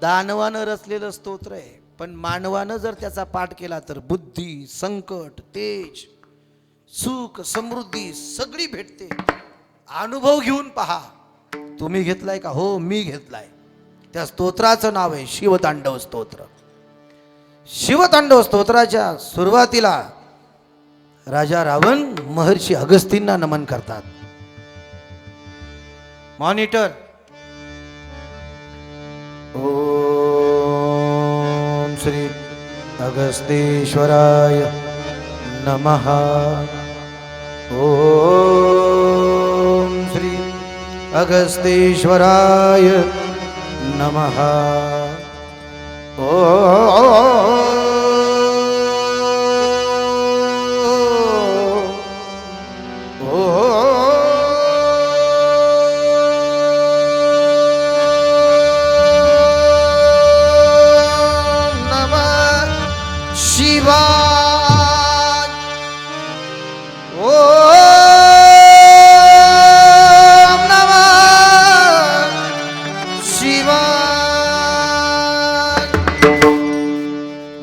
दानवानं रचलेलं स्तोत्र आहे. पण मानवानं जर त्याचा पाठ केला तर बुद्धी संकट तेज सुख समृद्धी सगळी भेटते. अनुभव घेऊन पहा. तुम्ही घेतलाय का? हो मी घेतलाय. त्या स्तोत्राचं नाव आहे शिवतांडव स्तोत्र. शिवतांडव स्तोत्राच्या सुरुवातीला राजा रावण महर्षी अगस्तींना नमन करतात. मॉनिटर अगस्तेश्वराय नमः। ओम श्री अगस्तेश्वराय नमः। ओ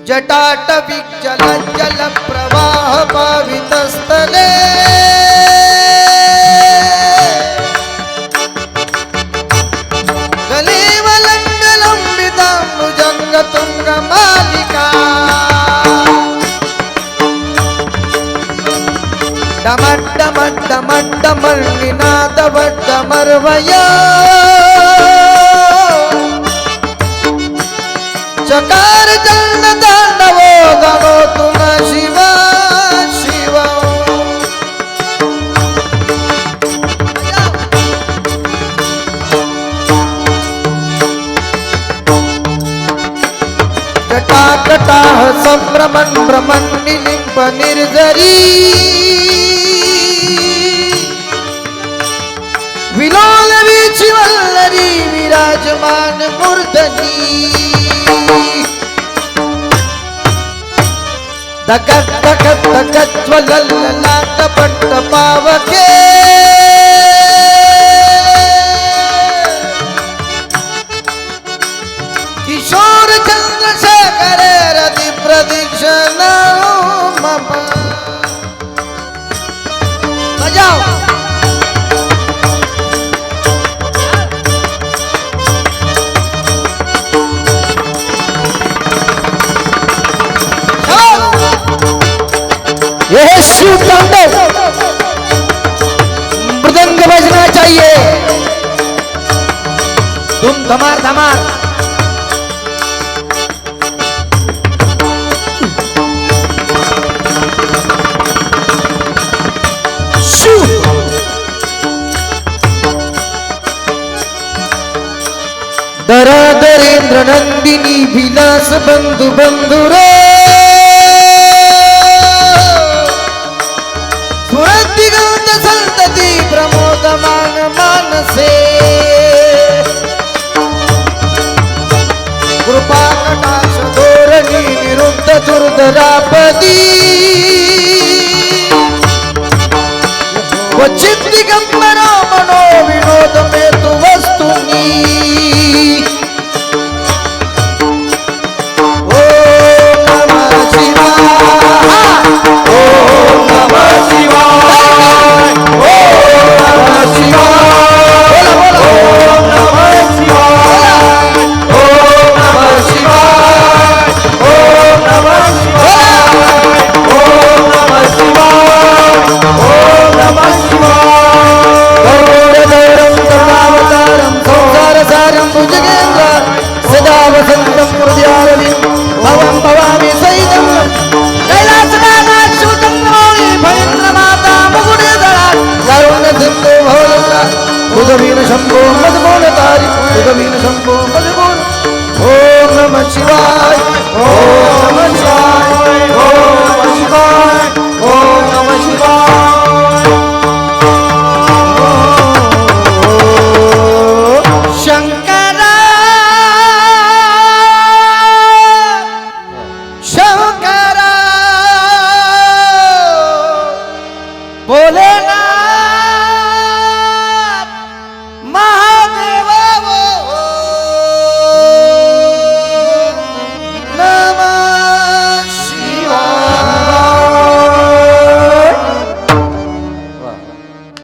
जटाटविज्जलज्जलप्रवाहपावितस्थले गलेवलङ्गलम्बिताम्बुजङ्गतुङ्गमालिका डमड्डमड्डमड्डमर्णिनादवड्डमर्वया चकार जन्नत नवो गणो तुम शिव शिव। कटा कटाह संभ्रमण भ्रमण निलिंब निर्जरी। विलोल विचिवल्लरी विराजमान मूर्धनी। தக தக தக ஜ்வலல்ல நாட்டப்பட்ட பாவகே शिव तांडव मृदंग बजना चाहिए। तुम धमार धमार। शिव दरादरेंद्र नंदिनी, विलास बंधु बंधु रे सुरदिगंत संतती प्रमोदमान मानसे. कृपा कटाक्ष धोरणी निरुद्ध दुर्धरापदी. क्वचित Shiva.